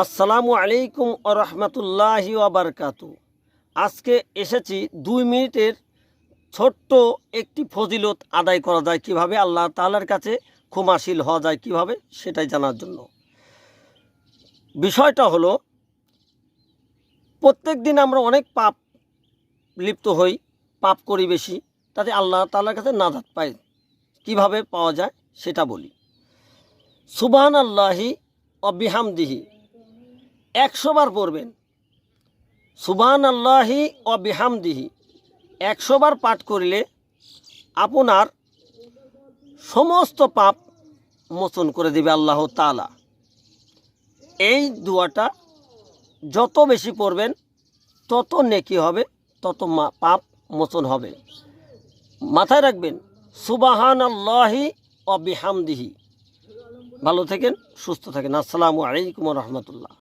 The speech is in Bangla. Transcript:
আসসালামু আলাইকুম ও রহমতুল্লাহি ওবরকাতু আজকে এসেছি দুই মিনিটের ছোট্ট একটি ফজিলত আদায় করা যায় কীভাবে, আল্লাহ তাআলার কাছে ক্ষমাশীল হওয়া যায় কীভাবে সেটাই জানার জন্য। বিষয়টা হলো প্রত্যেক দিন আমরা অনেক পাপ লিপ্ত হই, পাপ করি বেশি, তাতে আল্লাহ তালার কাছে নাজাত পাই। কীভাবে পাওয়া যায় সেটা বলি। সুবহান আল্লাহি অবিহামদিহি একশো বার পড়বেন। সুবহান আল্লাহি অবিহামদিহি একশো বার পাঠ করলে আপনার সমস্ত পাপ মোচন করে দেবে আল্লাহ তাআলা। এই দুয়াটা যত বেশি পড়বেন, তত নেকি হবে, তত পাপ মোচন হবে। মাথায় রাখবেন সুবাহান আল্লাহি অবিহামদিহি ভালো থাকেন, সুস্থ থাকেন। আসসালামু আলাইকুম রহমতুল্লাহ।